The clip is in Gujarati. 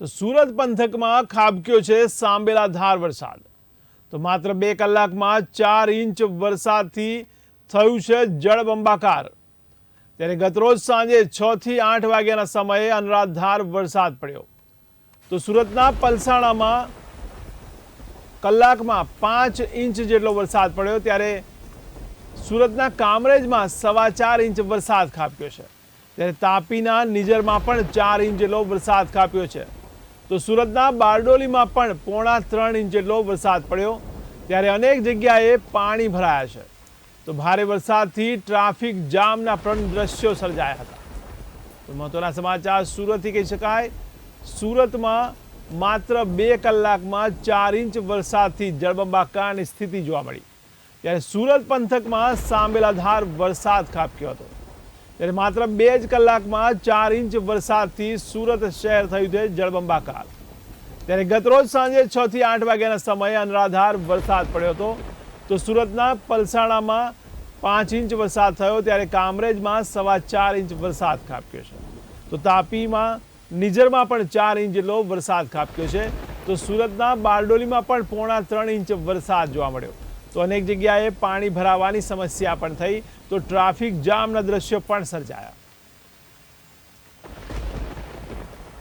તો સુરત પંથકમાં ખાબક્યો છે સાંબેલા ધાર વરસાદ. તો માત્ર બે કલાકમાં ચાર ઇંચ વરસાદથી થયું છે જળબંબાકાર. ત્યારે ગતરોજ સાંજે છ થી આઠ વાગ્યાના સમયે અનરાધાર વરસાદ પડ્યો. તો સુરતના પલસાણામાં કલાકમાં પાંચ ઇંચ જેટલો વરસાદ પડ્યો, ત્યારે સુરતના કામરેજમાં સવા ચાર ઇંચ વરસાદ ખાબક્યો છે. ત્યારે તાપીના, નિજરમાં પણ ચાર ઇંચ જેટલો વરસાદ ખાબક્યો છે. તો સુરતના બારડોલીમાં પણ પોણા ત્રણ ઇંચ જેટલો વરસાદ પડ્યો, ત્યારે અનેક જગ્યાએ પાણી ભરાયા છે. તો ભારે વરસાદથી ટ્રાફિક જામના પણ દ્રશ્યો સર્જાયા હતા. તો મહત્વના સમાચાર સુરતથી કહી શકાય. સુરતમાં માત્ર બે કલાકમાં ચાર ઇંચ વરસાદથી જળબંબાકારની સ્થિતિ જોવા મળી. ત્યારે સુરત પંથકમાં સાંબેલાધાર વરસાદ ખાબક્યો હતો. ત્યારે માત્ર બે જ કલાકમાં ચાર ઇંચ વરસાદથી સુરત શહેર થયું છે જળબંબાકાર. ત્યારે ગતરોજ સાંજે છ થી આઠ વાગ્યાના સમયે અનરાધાર વરસાદ પડ્યો હતો. તો સુરતના પલસાણામાં પાંચ ઇંચ વરસાદ થયો, ત્યારે કામરેજમાં સવા ચાર ઇંચ વરસાદ ખાબક્યો છે. તો તાપીમાં નિઝરમાં પણ ચાર ઇંચ જેટલો વરસાદ ખાબક્યો છે. તો સુરતના બારડોલીમાં પણ પોણા ત્રણ ઇંચ વરસાદ જોવા મળ્યો. તો અનેક જગ્યાએ પાણી ભરાવાની સમસ્યા પણ થઈ તો ટ્રાફિક જામના દ્રશ્યો પણ સર્જાયા.